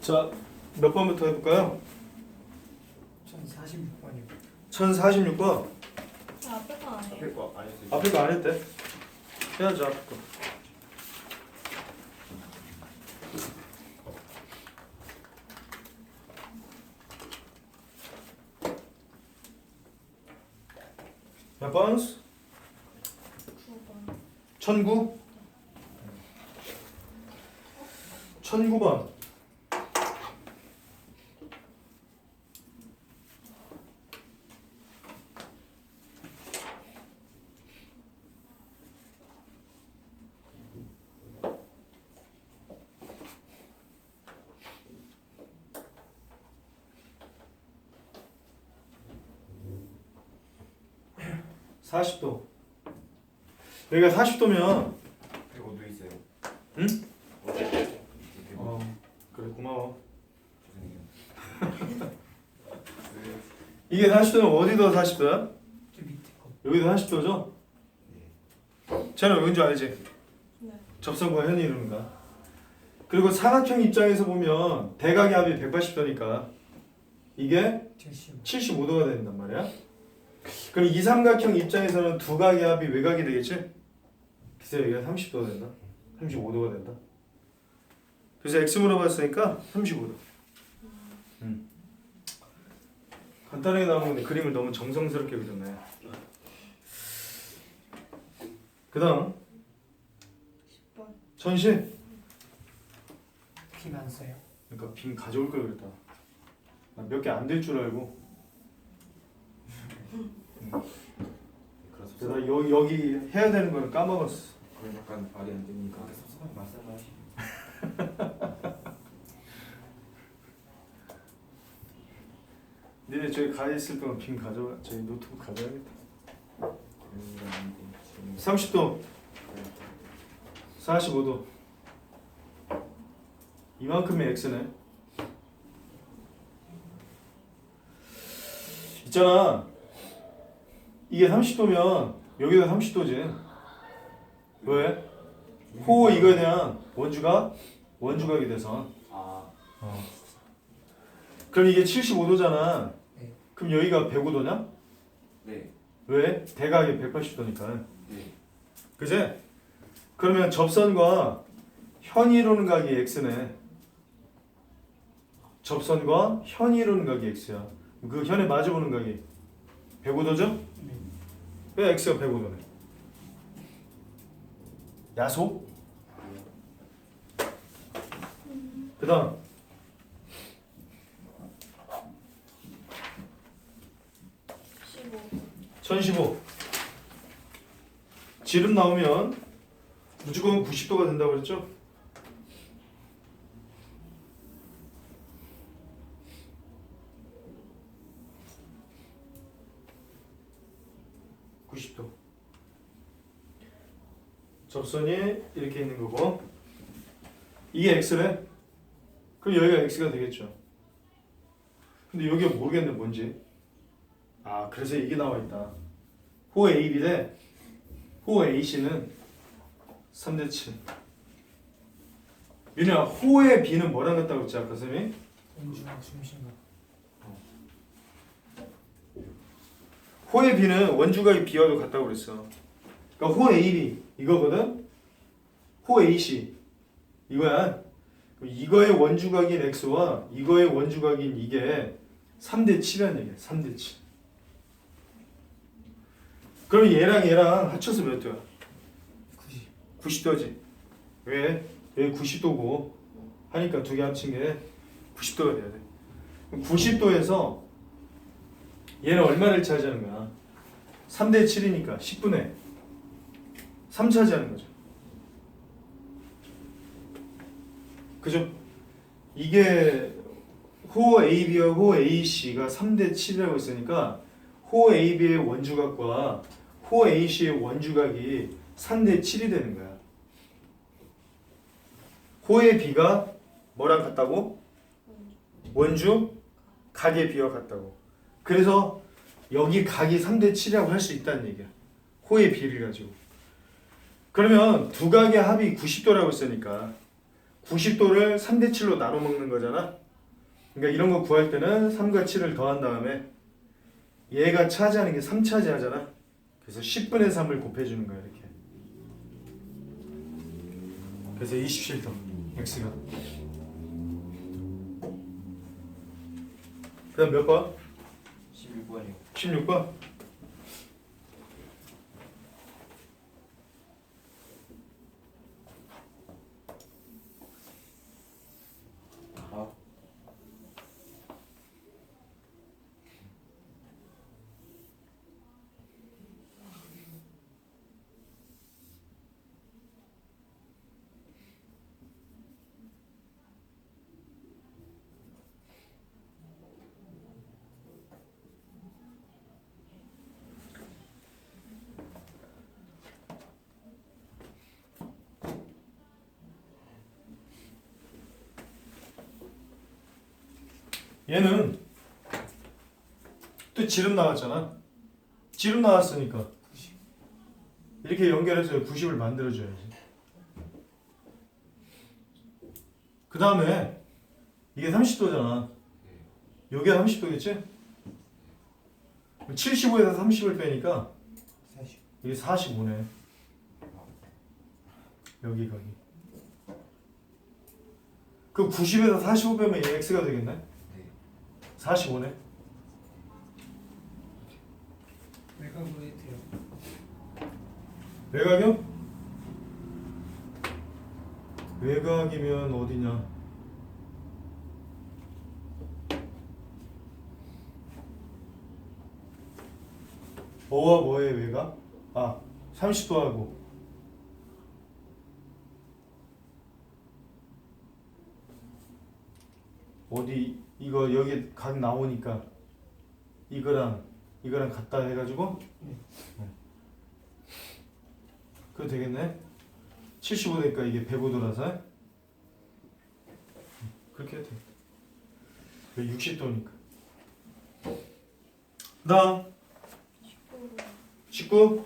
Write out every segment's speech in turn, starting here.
자, 몇 번부터 해볼까요? 전 46번이요. 1046번. 아, 앞에 거 아니에요? 앞에 거안 했대. 해야죠, 앞에 거. 몇 번? 9번. 1009? 1009번. (40도) 여기가 (40도면) 105도 있어요. 응? 어. 어 그래 고마워 죄송해요. 이게 40도면 어디도 40도야? 저 밑에 거. 여기도 40도죠? 쟤는 왠지 알지? 네. 접선과 현이 이루는가 그리고 사각형 입장에서 보면 대각의 합이 180도니까 이게 70. 75도가 된단 말이야 그럼 이 삼각형 입장에서는 두 각의 합이 외각이 되겠지? 글쎄 여기가 30도가 된다 35도가 된다 그래서 x 물어봤으니까 35도 음. 간단하게 나온 건데 그림을 너무 정성스럽게 그렸네 그 다음 10번. 전시 핀안 써요. 그러니까 빈 가져올 걸 그랬다 몇 개 안 될 줄 알고 그래서 그래서 여기, 여기 해야 되는 걸 까먹었어. 그럼 약간 말이 안 되니까. 그렇게 섭섭하게 말씀하시고 니네 저기 가 있을 동안 빈 가져와 저희 노트북 가져야겠다. 그런 게 아닌데 지금 30도 45도. 이만큼의 x네. 있잖아 이게 30도면 여기도 30도지 왜? 호 이거에 대한 원주가 원주각이 돼서 아 그럼 이게 75도잖아 네. 그럼 여기가 105도냐? 네. 왜? 대각이 180도니까 네. 그제? 그러면 접선과 현이 이루는 각이 x네. 접선과 현이 이루는 각이 x야. 그 현에 마주보는 각이 105도죠? 네. 왜 x가 105도네? 야소? 그 다음 15. 1015 지름 나오면 무조건 90도가 된다고 그랬죠? (90도) 접선이 이렇게 있는 거고 이게 x래 그럼 여기가 x가 되겠죠. 근데 여기가 모르겠네 뭔지. 아 그래서 이게 나와 있다. 호 AB 대호 AC는 3대 7 민우야 호의 B는 뭐랑 같다고 했지 아까 선생님이? 원주랑 중심각. 호의 B는 원주각이 B와도 같다고 그랬어 그러니까 호 AB 이거거든 호 AC 이거야 이거의 원주각인 X와 이거의 원주각인 이게 3대 7이라는 얘기야 3대 7 그럼 얘랑 얘랑 합쳐서 몇 도야? 90. 90도지. 왜? 여기 90도고 하니까 두 개 합친 게 90도가 돼야 돼. 90도에서 얘는 얼마를 차지하는 거야? 3대 7이니까 10분의 3 차지하는 거죠. 그죠? 이게 호 AB와 호 AC가 3대 7이라고 했으니까 호 AB의 원주각과 호 AC의 원주각이 3대 7이 되는 거야. 호의 B가 뭐랑 같다고? 원주 각의 B와 같다고. 그래서 여기 각이 3대 7이라고 할 수 있다는 얘기야. 호의 B를 가지고. 그러면 두 각의 합이 90도라고 했으니까 90도를 3대 7로 나눠 먹는 거잖아. 그러니까 이런 거 구할 때는 3과 7을 더한 다음에 얘가 차지하는 게 3 차지하잖아. 그래서 10분의 3을 곱해주는 거야 이렇게. 그래서 27도 x가. 그다음 몇 번? 16번이요 16번. 아 얘는 또 지름 나왔잖아. 지름 나왔으니까 이렇게 연결해서 90을 만들어줘야지. 그 다음에 이게 30도잖아. 요게 30도겠지? 75에서 30을 빼니까 40 이게 45네. 여기 거기. 그 90에서 45 빼면 얘 x가 되겠네? 네. 45네. 외곽으로 해도 돼요 외곽이요? 외곽이면 어디냐? 뭐와 뭐의 외곽? 아, 30도하고 어디 이거 여기 각 나오니까 이거랑 이거랑 같다 해가지고? 그거 되겠네. 75 되니까 이게 105도라서. 그렇게 해도 돼. 60도니까? 그 다음 19.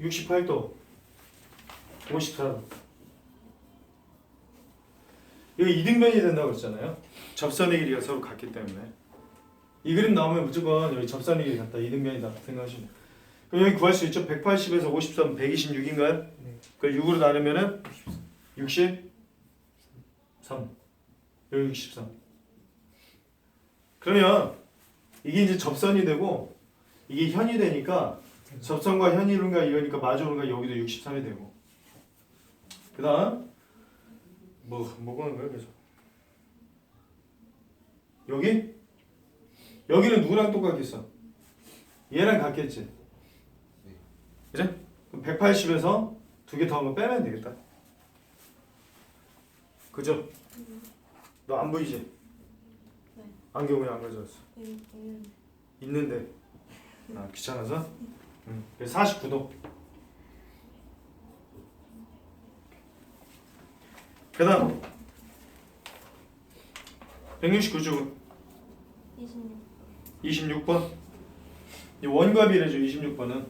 68도 54도 이거 이등변이 된다고 그랬잖아요. 접선의 길이가 서로 같기 때문에. 이 그림 나오면 무조건 여기 접선의 길이 같다. 이등변이다 생각하시면. 그럼 여기 구할 수 있죠? 180에서 53 126인가요? 네. 그걸 6으로 나누면은 63 여기 63 그러면 이게 이제 접선이 되고 이게 현이 되니까 접선과 현이론과 이거니까 마주오는가 여기도 63이 되고 그 다음 뭐 뭐가 하는 거야 그래서 여기 여기는 누구랑 똑같겠어 얘랑 같겠지 그래? 그럼 180에서 두 개 더 한번 빼면 되겠다 그죠? 너 안 보이지? 네. 안경 왜안 가져왔어? 음, 음. 있는데 아 귀찮아서? 응. 그래서 49도. 그 다음. 169쪽 26. 26번. 이 원값이래죠 26번은.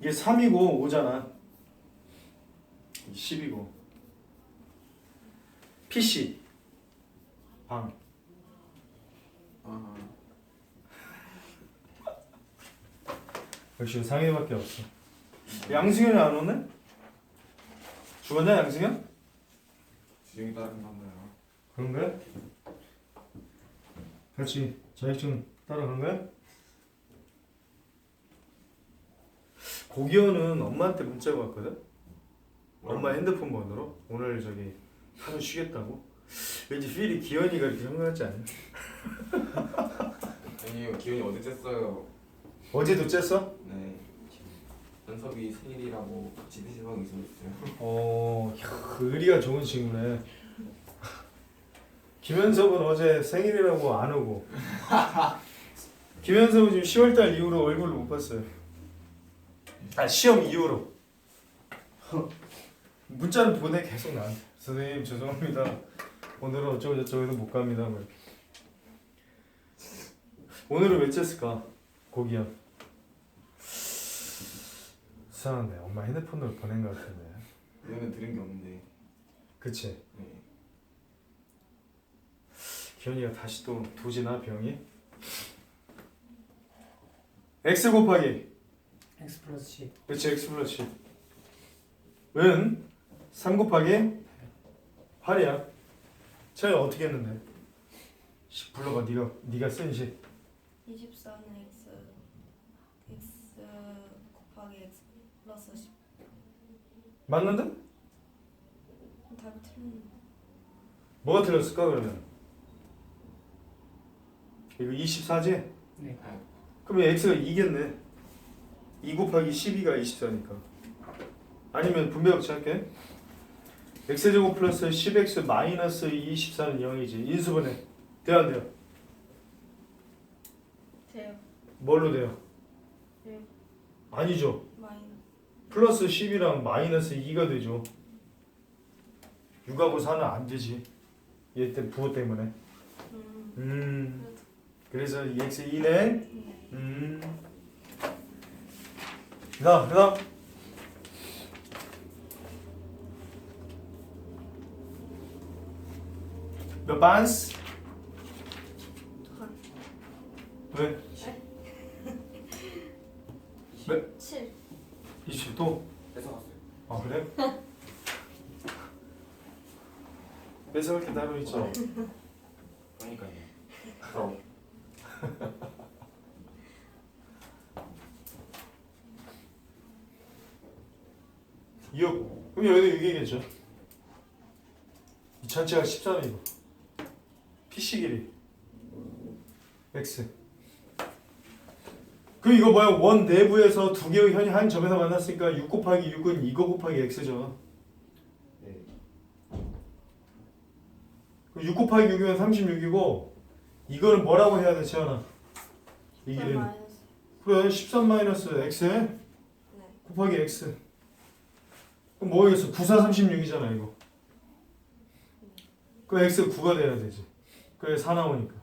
이게 3이고 5잖아. 10이고 PC 방 아 역시 상해밖에 없어 양승현이 안 오네? 죽었냐 양승현? 주정이 다른 건가요? 그런 거야? 같이 자격증 따라간 거야? 고기현은 엄마한테 문자가 왔거든? 엄마 핸드폰 번호로 오늘 저기 하루 쉬겠다고 왠지 필이 기현이가 이렇게 생각하지 않냐? 아니요 기현이 어제 쨌어요 어제도 쬐어? 네 연섭이 생일이라고 같이 드시라고 있었어요 어, 야, 의리가 좋은 친구네. 김현섭은 어제 생일이라고 안 오고. 김현섭은 지금 10월달 이후로 얼굴을 못 봤어요. 아 시험 이후로. 문자는 보내 계속 나한테. 선생님 죄송합니다. 오늘은 어쩌고 저쩌고 해서 못 갑니다. 뭐 이렇게. 오늘은 왜 쨌을까? 고기야. 이상하네. 엄마 핸드폰으로 보낸 것 같은데. 이거는 들은 게 없는데 그치? 네. 기현이가 다시 또 도지나 병이? x 곱하기 X 플러스 10 그치 x 플러스 10 은3 곱하기 8이야 차이 어떻게 했는데? 10 불러봐 네가 네가 쓴 식. 24는 x x 곱하기 x 플러스 10 맞는데? 답이 틀렸네 뭐가 틀렸을까 그러면? 이거 24지? 네 그러면 x가 2겠네 2 곱하기 12가 24니까 아니면 분배법칙 할게 x제곱 플러스 10x 마이너스 24는 0이지. 인수분해. 안 돼요? 돼요. 뭘로 돼요? 네. 아니죠. 마이너스. 플러스 10이랑 마이너스 2가 되죠. 6하고 4는 안 되지. 얘 때 부호 때문에. 음. 음. 그래서 이 x 2는? 네. 음. 그다음 그다음 몇 반스? 왜? 7 20 또? 뺏어갔어요 아 그래? 뺏어갈 게 따로 있죠. 그러니까요 그럼 6 그럼 여기도 6이겠죠. 이 전체가 13이고 PC 길이 x. 그럼 이거 뭐야? 원 내부에서 두 개의 현이 한 점에서 만났으니까 6 곱하기 6은 이거 곱하기 x죠. 네 그럼 6 곱하기 6이면 36이고 이거는 뭐라고 해야 돼 채연아? 이 길이는 마이너스. 그래 13 마이너스 x 네. 곱하기 x. 그럼 뭐겠어? 9, 4, 36이잖아 이거. 그 x 9가 돼야 되지 그래 4 나오니까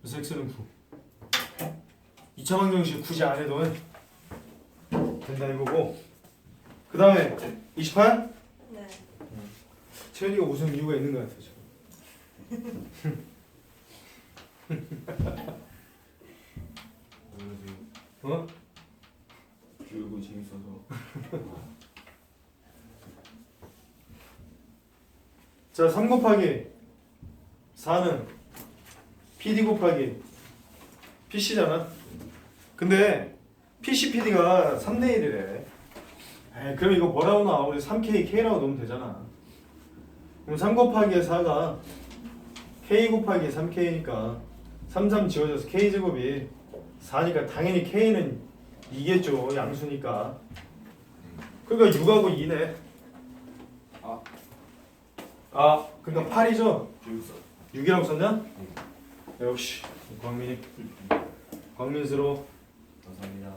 그래서 x는 9 2차 방정식 굳이 안 해도 된다 이거고 그 다음에 28? 네. 채연이가 웃음 이유가 있는 것 같아 지금 오늘도 어? 교육은 재밌어서 자, 3 곱하기 4는 PD 곱하기 PC잖아. 근데 PC, PD가 3대 1이래. 에이, 그럼 이거 뭐라고 나와? 우리 3K, K라고 넣으면 되잖아. 그럼 3 곱하기 4가 K 곱하기 3K니까 3, 3 지워져서 K제곱이 4니까 당연히 K는 이겠죠. 양수니까. 그러니까 6하고 2네. 아. 아, 그러니까 8이죠? 교육서 6이라고 썼냐? 역시 광민이. 광민스러워. 감사합니다.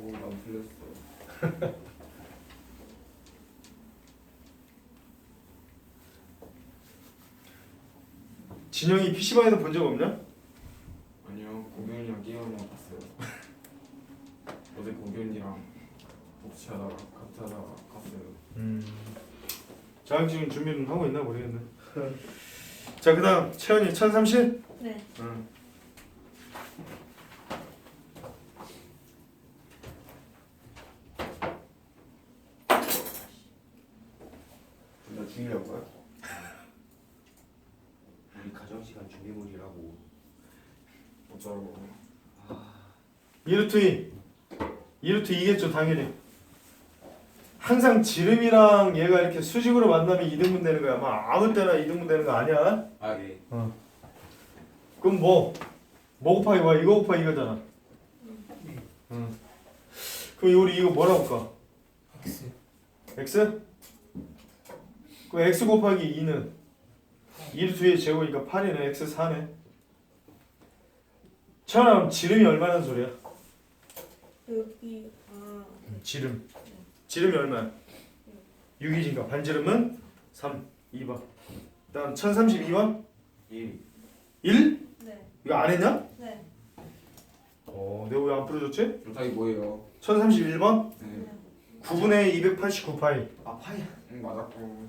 오 나도 틀렸어. 진영이 PC방에서 본 적 없냐? 아니요 고경이랑 거 봤어요. 어제 고경이랑 복치하다가 카트하다가 갔어요. 음. 자격증 준비는 하고 있나 모르겠네 자 그 다음 채연이 1030? 네. 응. 나 죽이려고요? 우리 가정시간 준비물이라고 어쩌라고 2루트 2 2루트 2겠죠 당연히 항상 지름이랑 얘가 이렇게 수직으로 만나면 2등분 되는 거야 막 아무 때나 2등분 되는 거 아니야 아예 그럼 뭐 뭐 곱하기 y 이거 곱하기 이거잖아. 응. 그럼 우리 이거 뭐라고 볼까? X x? 그 x 곱하기 2는 2를 2의 제곱이니까 8이네 x 4네. 처럼 지름이 얼마나 소리야? 여기 아 지름. 지름이 얼마야? 6이니까 반지름은 3, 2번. 다음 1032번 1 1? 네. 이거 안 했냐? 네. 어, 내가 왜 안 풀어줬지? 곱하기 뭐예요? 1031번 네 9분의 289 파이. 아 파이 응, 맞았고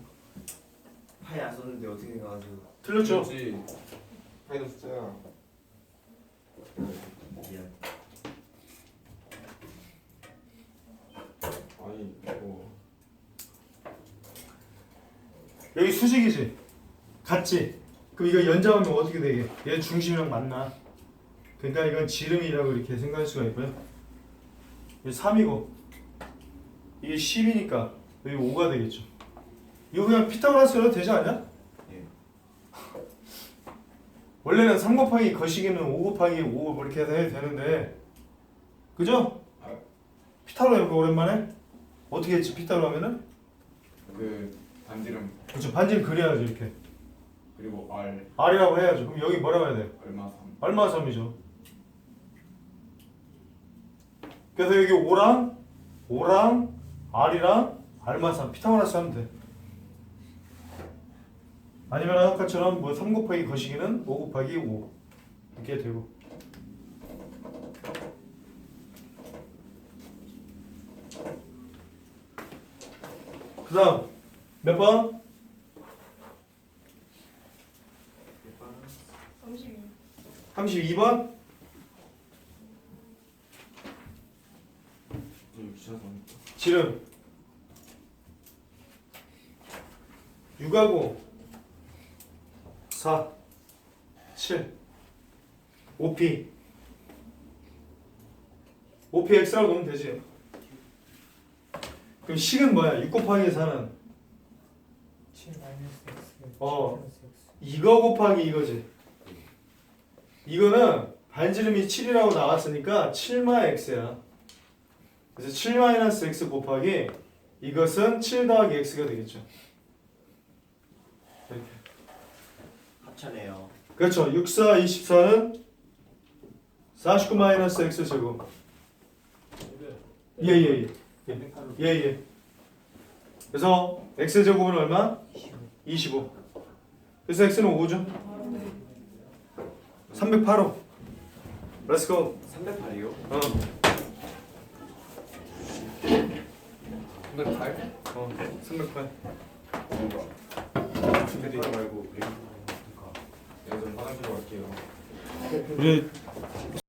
파이 안 썼는데 어떻게 생각하세요? 틀렸죠? 그렇지 파이도 숫자야 미안. 아니 뭐 여기 수직이지? 같지? 그럼 이거 연장하면 어떻게 되게? 얘 중심이랑 맞나? 그러니까 이건 지름이라고 이렇게 생각할 수가 있고요. 이게 3이고 이게 10이니까 여기 5가 되겠죠. 이거 그냥 피타고라스로 되지 않냐? 예. 원래는 3 곱하기 거시기는 5 곱하기 5뭐 이렇게 해서 해도 되는데 그죠? 피타고라 해볼까 오랜만에? 어떻게 했지 피타고라 하면은? 그 반지름. 그렇죠. 반지름 그려야죠 이렇게. 그리고 R R이라고 해야죠. 그럼 여기 뭐라고 해야 돼요? 얼마 3 얼마 3이죠? 그래서 여기 5랑 5랑 R이랑 3 피타고라스 하면 돼. 아니면 아까처럼 뭐3 곱하기 거시기는 5 곱하기 5 이렇게 되고 그 다음 몇 번? 32. 32번? 좀 귀찮아서 지름 6하고 4 7 5p 5p x라고 넣으면 되지 그럼 식은 뭐야? 6 곱하기 4는 7 마이너스 X 어. 7 플러스 X 이거 곱하기 이거지 이거는 반지름이 7이라고 나왔으니까 7마 x야 그래서 7 마이너스 x 곱하기 이것은 7 더하기 x가 되겠죠 이렇게 합차네요. 그렇죠. 6, 4, 24는 49 마이너스 x 제곱. 예, 예, 예. 예, 예. 그래서 x 제곱은 얼마? 25. 그래서 x는 5죠. 308호. Let's go. 308이요? 어, 308? 어, 308. 뭔가 근데 말고 내가 좀 화장실 갈게요 우리